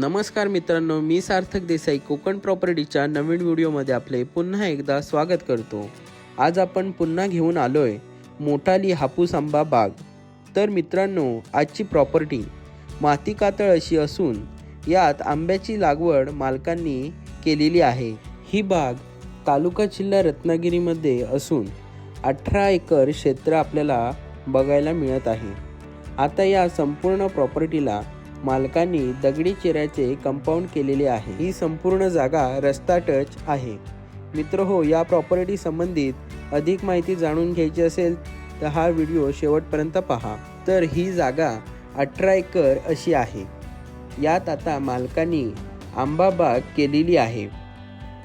नमस्कार मित्रांनो मी सार्थक देसाई कोकण प्रॉपर्टीच्या नवीन व्हिडिओमध्ये आपले पुन्हा एकदा स्वागत करतो. आज आपण पुन्हा घेऊन आलो आहे मोठाली हापूस आंबा बाग. तर मित्रांनो आजची प्रॉपर्टी माती कातळ अशी असून यात आंब्याची लागवड मालकांनी केलेली आहे. ही बाग तालुका जिल्हा रत्नागिरीमध्ये असून अठरा एकर क्षेत्र आपल्याला बघायला मिळत आहे. आता या संपूर्ण प्रॉपर्टीला मालकांनी दगडी चिऱ्याचे कंपाऊंड केलेले आहे. ही संपूर्ण जागा रस्ता टच आहे. मित्र हो या प्रॉपर्टी संबंधित अधिक माहिती जाणून घ्यायची असेल तर हा व्हिडिओ शेवटपर्यंत पहा. तर ही जागा अठरा एकर अशी आहे. यात आता मालकांनी आंबा बाग केलेली आहे.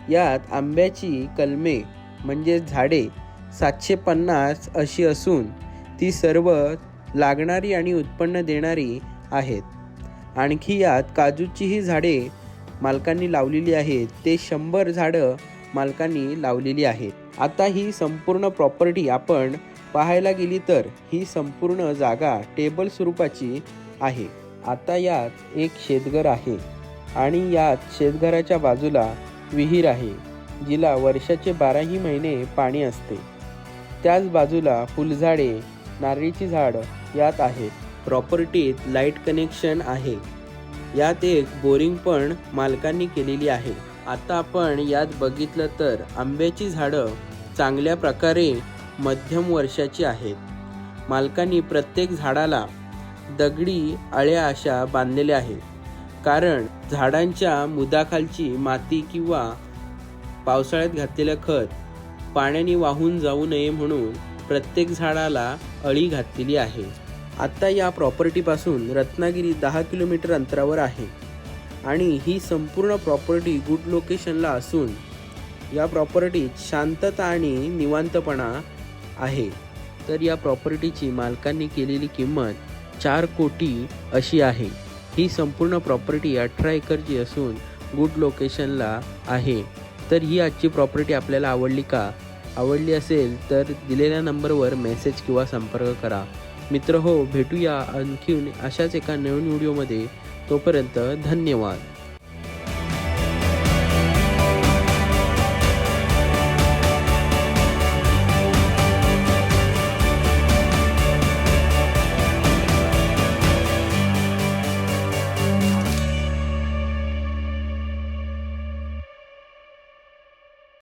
यात आंब्याची कलमे म्हणजे झाडे सातशे पन्नास अशी असून ती सर्व लागणारी आणि उत्पन्न देणारी आहेत. आणखी यात काजूचीही झाडे मालकांनी लावलेली आहेत. ते शंभर झाडं मालकांनी लावलेली आहेत. आता ही संपूर्ण प्रॉपर्टी आपण पाहायला गेली तर ही संपूर्ण जागा टेबल स्वरूपाची आहे. आता यात एक शेतघर आहे आणि यात शेतघराच्या बाजूला विहीर आहे जिला वर्षाचे बाराही महिने पाणी असते. त्याच बाजूला फुलझाडे नारळीची झाड यात आहेत. प्रॉपर्टीत लाइट कनेक्शन आहे. यात एक बोरिंग पण मालकांनी केलेली आहे. आता आपण यात बघितलं तर आंब्याची झाडं चांगल्या प्रकारे मध्यम वर्षाची आहेत. मालकांनी प्रत्येक झाडाला दगडी अळ्या अशा बांधलेल्या आहेत. कारण झाडांच्या मुदाखालची माती किंवा पावसाळ्यात घातलेलं खत पाण्याने वाहून जाऊ नये म्हणून प्रत्येक झाडाला अळी घातलेली आहे. आत्ता या प्रॉपर्टीपासून रत्नागिरी दहा किलोमीटर अंतरावर आहे. आणि ही संपूर्ण प्रॉपर्टी गुड लोकेशनला असून या प्रॉपर्टीत शांतता आणि निवांतपणा आहे. तर या प्रॉपर्टीची मालकांनी केलेली किंमत चार कोटी अशी आहे. ही संपूर्ण प्रॉपर्टी अठरा एकरची असून गुड लोकेशनला आहे. तर ही आजची प्रॉपर्टी आपल्याला आवडली का? आवडली असेल तर दिलेल्या नंबरवर मेसेज किंवा संपर्क करा. मित्र हो भेटूया आणखीन अशाच एका नवीन व्हिडिओमध्ये. तोपर्यंत धन्यवाद.